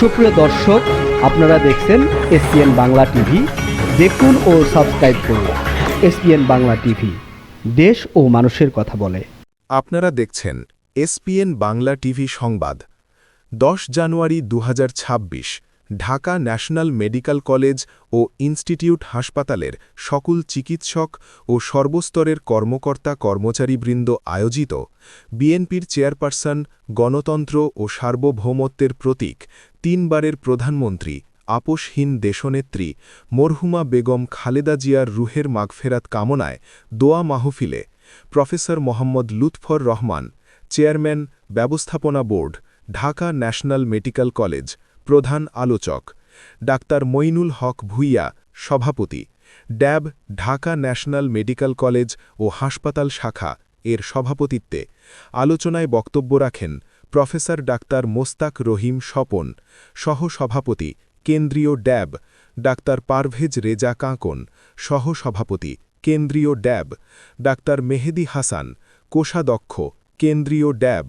সুপ্রিয় দর্শক, আপনারা দেখছেন এসপিএন বাংলা টিভি। দেখুন ও সাবস্ক্রাইব করুন এসপিএন বাংলা টিভি। দেশ ও মানুষের কথা বলে। আপনারা দেখছেন এসপিএন বাংলা টিভি সংবাদ, দশ জানুয়ারি দু হাজার ছাব্বিশ। ঢাকা ন্যাশনাল মেডিকেল কলেজ ও ইনস্টিটিউট হাসপাতালের সকল চিকিৎসক ও সর্বস্তরের কর্মকর্তা কর্মচারীবৃন্দ আয়োজিত বিএনপির চেয়ারপারসন, গণতন্ত্র ও সার্বভৌমত্বের প্রতীক, তিনবারের প্রধানমন্ত্রী, আপোষহীন দেশনেত্রী মরহুমা বেগম খালেদা জিয়ার রুহের মাগফেরাত কামনায় দোয়া মাহফিলে প্রফেসর মোহাম্মদ লুৎফর রহমান, চেয়ারম্যান, ব্যবস্থাপনা board, Dhaka national medical college প্রধান আলোচক, ডাক্তার মইনুল হক ভুইয়া, সভাপতি, DAB, Dhaka national medical college ও হাসপাতাল শাখা এর সভাপতিত্বে আলোচনায় বক্তব্য রাখেন প্রফেসর ডাক্তার মোস্তাক রহিম স্বপন, সহ-সভাপতি কেন্দ্রীয় ড্যাব, ডাক্তার পারভেজ রেজা কাঁকন, সহ-সভাপতি কেন্দ্রীয় ড্যাব, ডাক্তার মেহেদি হাসান, কোষাধ্যক্ষ কেন্দ্রীয় ড্যাব,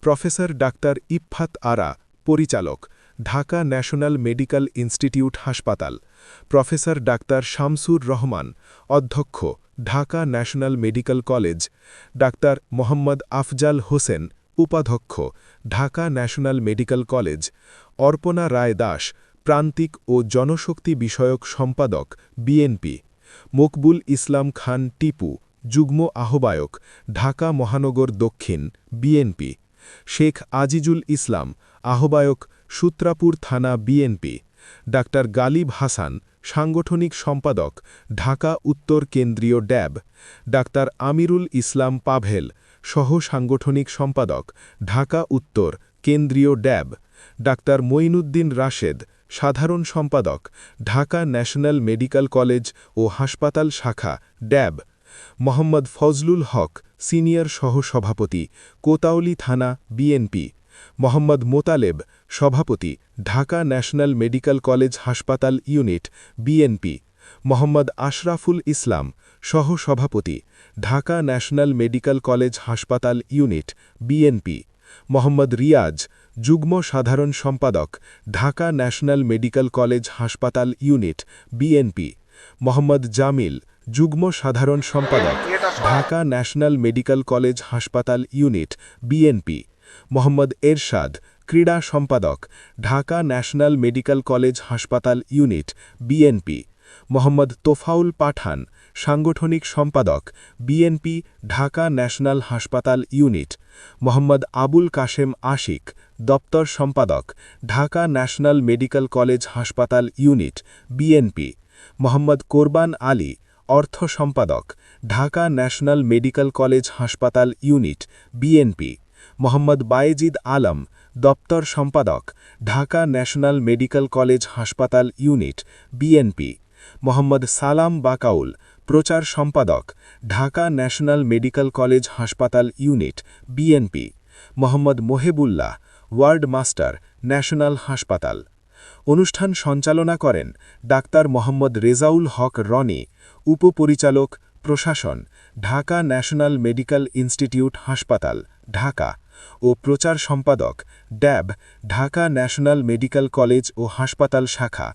প্রফেসর ডাক্তার ইফফাত আরা, পরিচালক ঢাকা ন্যাশনাল মেডিকেল ইনস্টিটিউট হাসপাতাল। প্রফেসর ডাক্তার শামসুর রহমান, অধ্যক্ষ, Dhaka national medical college. Doctor Mohammad Afzal Hossain, উপাধ্যক্ষ, Dhaka national medical college. Arpana Roy Das, প্রান্তিক ও জনশক্তি বিষয়ক সম্পাদক, বিএনপি। মকবুল ইসলাম খান টিপু, যুগ্ম আহ্বায়ক, ঢাকা মহানগর দক্ষিণ, বিএনপি। শেখ আজিজুল ইসলাম, আহ্বায়ক সূত্রাপুর থানা বিএনপি, ডাক্তার গালিব হাসান, সাংগঠনিক সম্পাদক, ঢাকা উত্তর কেন্দ্রীয় ড্যাব, ডাক্তার আমিরুল ইসলাম পাভেল সহ সাংগঠনিক সম্পাদক, ঢাকা উত্তর কেন্দ্রীয় ড্যাব, ডাক্তার মঈনুদ্দিন রাশেদ, সাধারণ সম্পাদক, ঢাকা ন্যাশনাল মেডিকেল কলেজ ও হাসপাতাল শাখা, ড্যাব, মোহাম্মদ ফজলুল হক, সিনিয়র সহ-সভাপতি কোতাউলি থানা বিএনপি। মোহাম্মদ মোতালেব, সভাপতি, ঢাকা ন্যাশনাল মেডিকেল কলেজ হাসপাতাল ইউনিট, বিএনপি, মোহাম্মদ আশরাফুল ইসলাম, সহ-সভাপতি, ঢাকা ন্যাশনাল মেডিকেল কলেজ হাসপাতাল ইউনিট, বিএনপি, মোহাম্মদ রিয়াজ, যুগ্ম সাধারণ সম্পাদক, ঢাকা ন্যাশনাল মেডিকেল কলেজ হাসপাতাল ইউনিট, বিএনপি, মোহাম্মদ জামিল, যুগ্ম সাধারণ সম্পাদক, ঢাকা ন্যাশনাল মেডিকেল কলেজ হাসপাতাল ইউনিট, বিএনপি মোহাম্মদ এরশাদ, ক্রীড়া সম্পাদক, ঢাকা ন্যাশনাল মেডিকেল কলেজ হাসপাতাল ইউনিট, বিএনপি। মোহাম্মদ তোফাউল পাঠান, সাংগঠনিক সম্পাদক, বিএনপি, ঢাকা ন্যাশনাল হাসপাতাল ইউনিট। মোহাম্মদ আবুল কাশেম আশিক, দপ্তর সম্পাদক, ঢাকা ন্যাশনাল মেডিকেল কলেজ হাসপাতাল ইউনিট, বিএনপি। মোহাম্মদ কোরবান আলী, অর্থ সম্পাদক, ঢাকা ন্যাশনাল মেডিকেল কলেজ হাসপাতাল ইউনিট, বিএনপি। মোহাম্মদ বায়েজিদ আলম, দপ্তর সম্পাদক, ঢাকা ন্যাশনাল মেডিকেল কলেজ হাসপাতাল ইউনিট, বিএনপি। মোহাম্মদ সালাম বাকাউল, প্রচার সম্পাদক, ঢাকা ন্যাশনাল মেডিকেল কলেজ হাসপাতাল unit, BNP. Mohammad Mohebullah, ward master, national হাসপাতাল। অনুষ্ঠান সঞ্চালনা করেন ডাক্তার মোহাম্মদ রেজাউল হক রনি, উপপরিচালক, প্রশাসন, ঢাকা ন্যাশনাল মেডিকেল ইনস্টিটিউট হাসপাতাল, ঢাকা। ও প্রচার সম্পাদক DAB, Dhaka national medical college ও হাসপাতাল শাখা।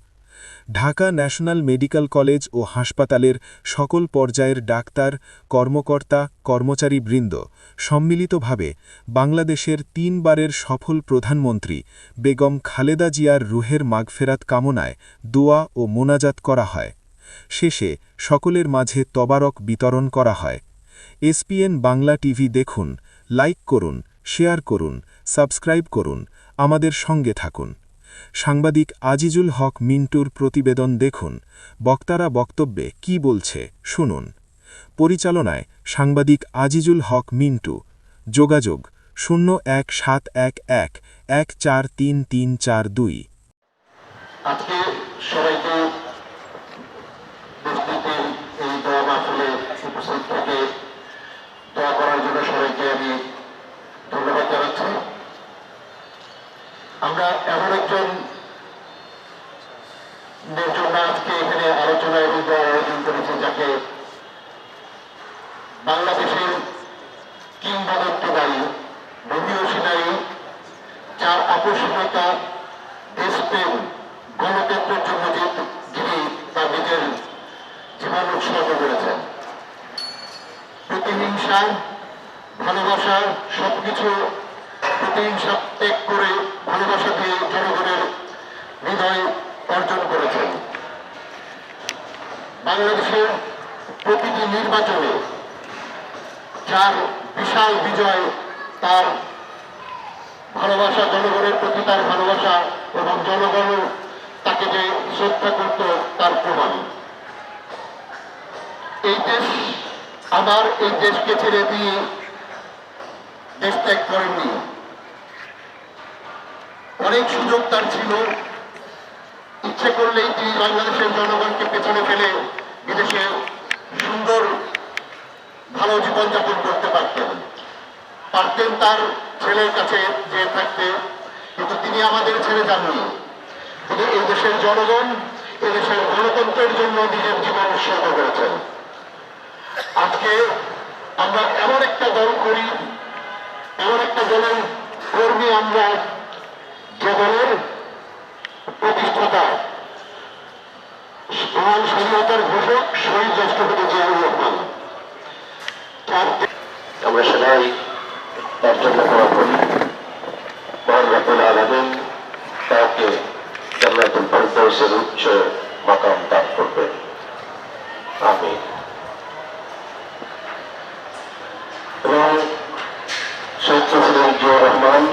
ঢাকা ন্যাশনাল মেডিকেল কলেজ ও হাসপাতালের সকল পর্যায়ের ডাক্তার, কর্মকর্তা, কর্মচারীবৃন্দ সম্মিলিতভাবে বাংলাদেশের তিনবারের সফল প্রধানমন্ত্রী বেগম খালেদা জিয়ার রুহের মাগফেরাত কামনায় দোয়া ও মোনাজাত করা হয়। শেষে সকলের মাঝে তবারক বিতরণ করা হয়। এসপিএন বাংলা টিভি দেখুন, লাইক করুন শেয়ার করুন, সাবস্ক্রাইব করুন, আমাদের সঙ্গে থাকুন। সাংবাদিক আজিজুল হক মিন্টুর প্রতিবেদন দেখুন, বক্তারা বক্তব্যে কি বলছে, শুনুন। পরিচালনায় সাংবাদিক আজিজুল হক মিন্টু। যোগাযোগ শূন্য এক সাত এক এক এক চার তিন তিন চার দুই মসজিদের এই দোয়া মাহফিলে উপস্থিত থেকে দোয়া করার জন্য সবাইকে আমি ধন্যবাদ জানাচ্ছি আমরা এমন একজন জন্য আজকে এখানে আলোচনা এবং আয়োজন করেছি যাকে বাংলাদেশের কিংবদন্তি নারী ভূমিও নারী যার আকর্ষণীয়তা দেশ রাষ্ট্রের জন্য যে যিনি তার নিজের জীবন উৎসর্গ করেছেন। প্রতিহিংসা, ভালোবাসা সবকিছু প্রতিহিংসা ত্যাগ করে ভালোবাসা দিয়ে জনগণের হৃদয় অর্জন করেছেন। বাংলাদেশের প্রতিটি নির্বাচনে যার বিশাল বিজয়, তার ভালোবাসা, জনগণের প্রতি তার ভালোবাসা এবং জনগণ তাকে যে শ্রদ্ধা করত, তার প্রমাণ। এই দেশ আমার, এই দেশকে ছেড়ে দিয়ে দেশ ত্যাগ করেননি। অনেক সুযোগ তার ছিল। ইচ্ছে করলেই তিনি বাংলাদেশের জনগণকে পেছনে ফেলে বিদেশে সুন্দর, ভালো জীবনযাপন করতে পারতেন। পারতেন তার ছেলের কাছে যে থাকতে, কিন্তু তিনি আমাদের ছেড়ে যাননি। তিনি এই দেশের জনগণ, এই দেশের গণতন্ত্রের জন্য নিজের জীবন উৎসর্গ করেছেন। আজকে আমরা এমন একটা দল করি, এমন একটা দলের কর্মী আমরা যে প্রতিষ্ঠাতা মহান স্বাধীনতার ঘোষক শহীদ রাষ্ট্রপতি জিয়াউর রহমান। আমরা সবাই তার জন্য দোয়া করি মহান রব্বুল তাকে জান্নাতুল ফেরদৌসের উচ্চ মাকাম দান করবেন। আমিন এবং শহীদ প্রেসিডেন্ট জিয়া রহমান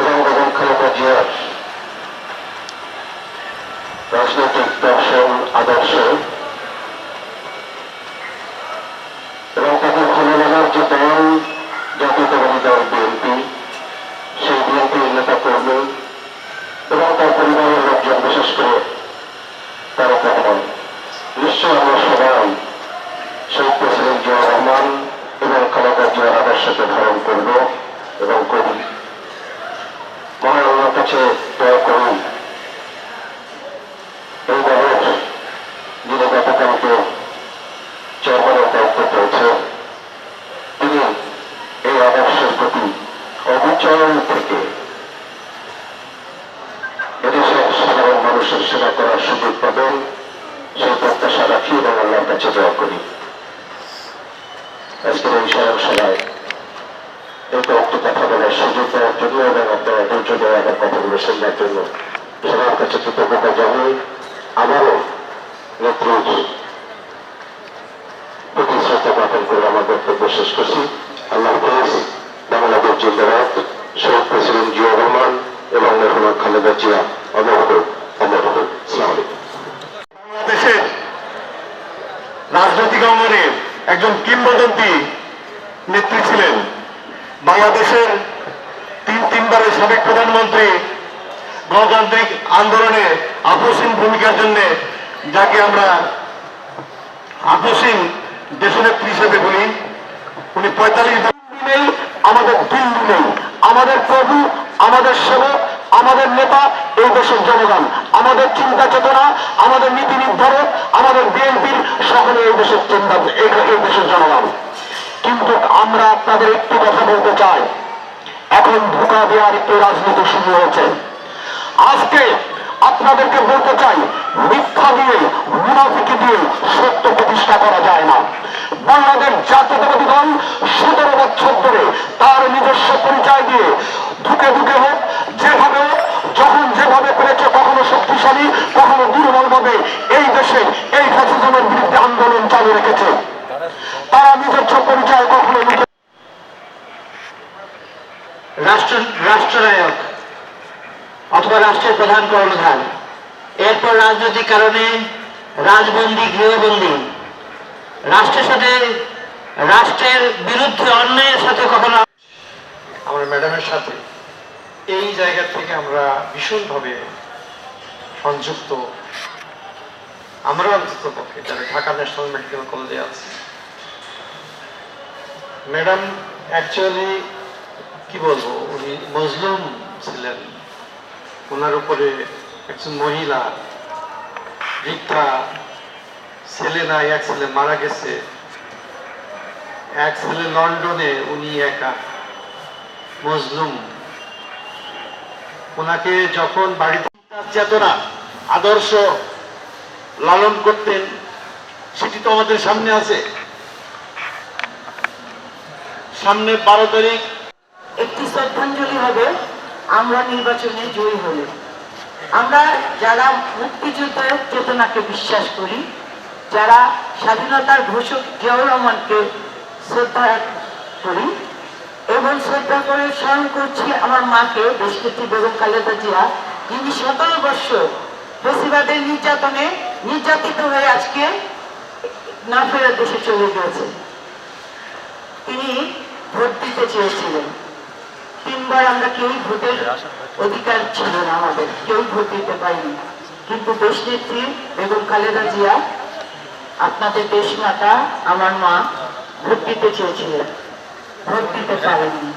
এবং বেগম খালেদা জিয়ার রাজনৈতিক দর্শন আদর্শ এবং তাদের ভালো লাগার যে দল জাতীয়তাবাদী দল বিএনপি সেই বিএনপির নেতা কর্মী এবং তার পরিবারের লোকজন বিশেষ করে তারা রহমান নিশ্চয় আমরা সবাই শহীদ প্রেসিডেন্ট জিয়া রহমান এবং খালেদা জিয়ার আদর্শকে ধারণ করব এবং করি মহান আল্লাহর কাছে দয়া করুন এই দলের যিনি গতকালকে চেয়ারম্যানের দায়িত্ব পেয়েছে তিনি এই আদর্শের প্রতি অবিচল থেকে এদেশের সাধারণ মানুষের সেবা করার সুযোগ পাবেন সেই প্রত্যাশা রাখি এবং আল্লাহর কাছে দয়া করি কথা বলার সুযোগ দেওয়ার জন্য এবং দেওয়া কথাগুলো জন্য সবার কাছে কৃতজ্ঞতা নেত্রীর প্রতি শ্রদ্ধা জ্ঞাপন করে আমার বক্তব্য শেষ করছি। আল্লাহ বাংলাদেশ জিন্দাবাদ। শহীদ প্রেসিডেন্ট জিয়া রহমান এবং খালেদা জিয়া, অমর হোক, অমর রাজনৈতিক অঙ্গনে একজন কিংবদন্তি নেত্রী ছিলেন বাংলাদেশের তিন তিনবারের সাবেক প্রধানমন্ত্রী গণতান্ত্রিক আন্দোলনে আপসীন ভূমিকার জন্য যাকে আমরা আপসীন দেশনেত্রী হিসেবে বলি, উনি পঁয়তাল্লিশ নেই আমাদের দিল্লি নেই আমাদের প্রভু, আমাদের সেবক, আমাদের নেতা, এই দেশের জনগণ, আমাদের চিন্তা চেতনা, আমাদের নীতি নির্ধারক, আমাদের বিএনপির সকলে এই দেশের চিন্তা, এই দেশের জনগণ। কিন্তু আমরা আপনাদের একটি কথা বলতে চাই। এখন ধোকা দেওয়ার একটু রাজনীতি শুরু হয়েছে। আজকে আপনাদেরকে বলতে চাই, মিথ্যা দিয়ে, মুনাফিকি দিয়ে সত্য প্রতিষ্ঠা করা যায় না। বাংলাদেশ জাতীয়তাবাদী দল সতেরো বছর ধরে তার নিজস্ব পরিচয় দিয়ে ঢুকে ঢুকে হোক, যেভাবে যখন যেভাবে পেরেছে কখনো শক্তিশালী, কখনো দুর্বল ভাবে এই দেশে এই ফ্যাসিজমের বিরুদ্ধে আন্দোলন চালু রেখেছে। তারা নিজস্ব পরিচয় কখনো লুকে রাষ্ট্র রাষ্ট্রনায়ক অথবা রাষ্ট্রের প্রধান কর্মধান এরপর রাজনৈতিক কারণে রাজবন্দী, গৃহবন্দী। রাষ্ট্রের সাথে রাষ্ট্রের বিরুদ্ধে অন্যায়ের সাথে কখনো আমার ম্যাডামের সাথে এই জায়গা থেকে আমরা ভীষণভাবে সংযুক্ত। আমরা অন্তত পক্ষে যারা ঢাকা ন্যাশনাল মেডিকেল কলেজে আছি। ম্যাডাম অ্যাকচুয়ালি কি বলব, উনি মজলুম ছিলেন। ওনার উপরে একজন মহিলা, বৃদ্ধা, ছেলে নাই এক ছেলে মারা গেছে। এক ছেলে লন্ডনে, উনি একা। মজলুম। ওনাকে যখন বাড়িতে চেতনা, আদর্শ লালন করতেন, সেটি তো আমাদের সামনে আছে। সামনে বারো তারিখ। একটি শ্রদ্ধাঞ্জলি হবে, আমরা নির্বাচনে জয়ী হলে। আমরা যারা মুক্তিযুদ্ধের চেতনাকে বিশ্বাস করি, যারা স্বাধীনতার ঘোষক জিয়াউর রহমানকে শ্রদ্ধা করি এবং শ্রদ্ধা করে স্মরণ করছি আমার মাকে, দেশনেত্রী বেগম খালেদা জিয়া, যিনি সতেরো বৎসর ফেসিবাদের নির্যাতনে নির্যাতিত হয়ে আজকে না ফেরার দেশে চলে গিয়েছে তিনি ভোট দিতে চেয়েছিলেন। তিনবার আমরা কেউই ভোটের অধিকার ছিল না আমাদের কেউ ভোট দিতে পারিনি। কিন্তু দেশনেত্রী বেগম খালেদা জিয়া, আপনাদের দেশ মাতা, আমার মা ভোট দিতে চেয়েছিলেন। ভোট দিতে পারেননি।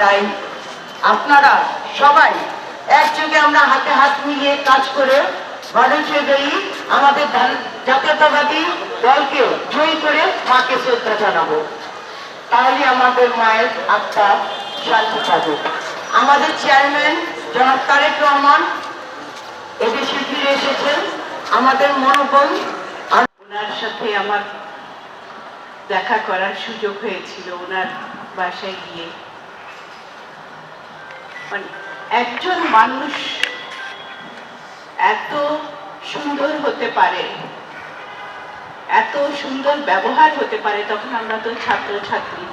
তাই আপনারা সবাই একযোগে আমরা হাতে হাত মিলিয়ে কাজ করে জয়ী আমাদের জাতীয়তাবাদী দলকে জয়ী করে মাকে শ্রদ্ধা জানাব। তাহলে আমাদের মায়ের আত্মা শান্তি পাবে আমাদের চেয়ারম্যান জনাব তারেক রহমান, এদেশে ফিরে এসেছেন। আমাদের মনোবল আর ওনার সাথে আমার দেখা করার সুযোগ হয়েছিল ওনার বাসায় গিয়ে। মানে একজন মানুষ এত সুন্দর হতে পারে। এত সুন্দর ব্যবহার হতে পারে তখন আমরা তো ছাত্র ছাত্রী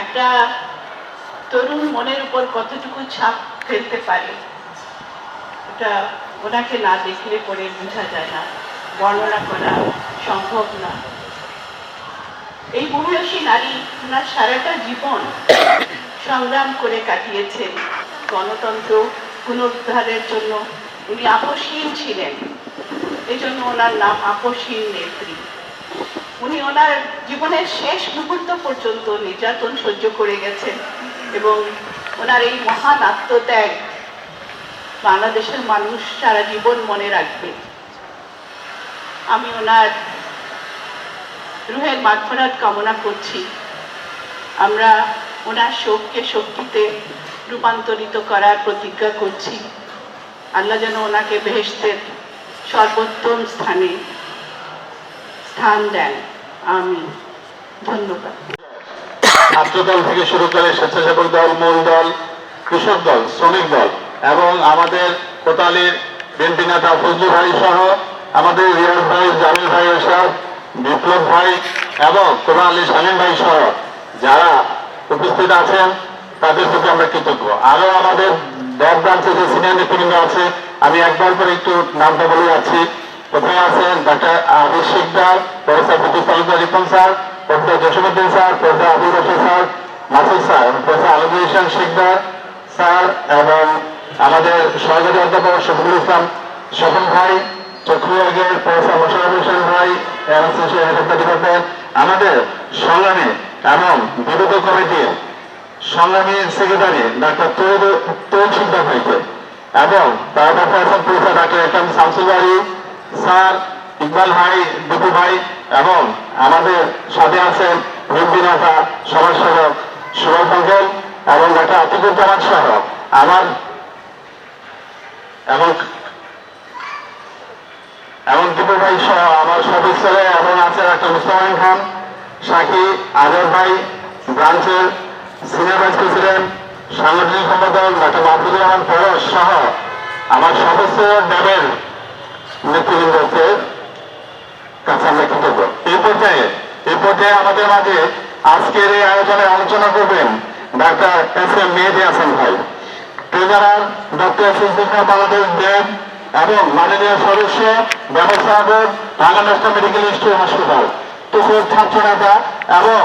একটা তরুণ মনের উপর কতটুকু ছাপ ফেলতে পারে, ওটা ওনাকে না দেখলে পরে বোঝা যায় না, বর্ণনা করা সম্ভব না। এই মহিষী নারী ওনার সারাটা জীবন সংগ্রাম করে কাটিয়েছেন, গণতন্ত্র পুনরুদ্ধারের জন্য। উনি আপসহীন ছিলেন। এই জন্য ওনার নাম আপসহীন নেত্রী। উনি ওনার জীবনের শেষ মুহূর্ত পর্যন্ত নির্যাতন সহ্য করে গেছেন এবং ওনার এই মহান আত্মত্যাগ বাংলাদেশের মানুষ সারা জীবন মনে রাখবে। আমি ওনার রুহের মাগফরাত কামনা করছি। আমরা ওনার শোককে শক্তিতে রূপান্তরিত করার প্রতিজ্ঞা করছি। আল্লাহ যেন ওনাকে বেহেশতের সর্বোত্তম স্থানে স্থান দেন। আমি ধন্যবাদ। ছাত্রদল থেকে শুরু করে স্বেচ্ছাসেবক দল, মূল দল, কৃষক দল, শ্রমিক দল এবং আমাদের কোতালির বিএনপি নেতা ফজলু ভাই সহ আমাদের রিয়াজ ভাই, জামিল ভাই এসব বিপ্লব ভাই এবং কোরআন আলী শামীম ভাই সহ যারা উপস্থিত আছেন, তাদের প্রতি আমরা কৃতজ্ঞ। আরও আমাদের ব্যাক ব্রাঞ্চে যে সিনিয়র নেতৃবৃন্দ আছে আমি একবার করে একটু নামটা বলে যাচ্ছি। প্রথমে আছেন? Doctor Abir Sikder, professor Talukdar Ripon sir, professor Jasimuddin sir, professor Abul Rashid sir Masud sir, professor Alamul Islam Sikder sir এবং আমাদের সহযোগী অধ্যাপক শফিকুল ইসলাম স্বপন ভাই চক্ষু প্রফেসর মোশারফ হোসেন ভাই ডিপার্টমেন্ট, আমাদের সংগ্রামী এবং বিগত কমিটির সংগ্রামী সেক্রেটারি ডাক্তার তৈল শিকদার ভাইকে। এবং তার আছেন প্রফেসর ডাক্তার একাম শামসুল বাড়ি স্যার, ইকবাল ভাই, দুপু ভাই এবং আমাদের সাথে আছেন রুদ্দিন নেতা, সমাজসেবক সুরজ মঙ্গল এবং ডাক্তার আতিকুজ্জামান সহ। আমার এবং এবং দুপু ভাই সহ আমার সদস্যরা এবং আছে ডাক্তার মুস্তফা খান সাকি আজর ভাই, ব্রাঞ্চের সিনিয়র ভাইস প্রেসিডেন্ট সাংগঠনিক সম্পাদক ডাক্তার মাহবুবুর রহমান পরশ সহ আমার সদস্য দেবের নেতৃবৃন্দকে কাছে আমরা কৃতজ্ঞ। এই পর্যায়ে এই পর্যায়ে আমাদের মাঝে আজকের এই আয়োজনে আলোচনা করবেন doctor S M Mehedi Hasan ভাই। ট্রেজারার ডক্টর সুস্মিতা বাংলাদেশ দেব এবং মাননীয় সদস্য, ব্যবস্থাপক, ঢাকা ন্যাশনাল মেডিকেল ইনস্টিটিউট হাসপাতাল তুকুর ছাত্র নেতা এবং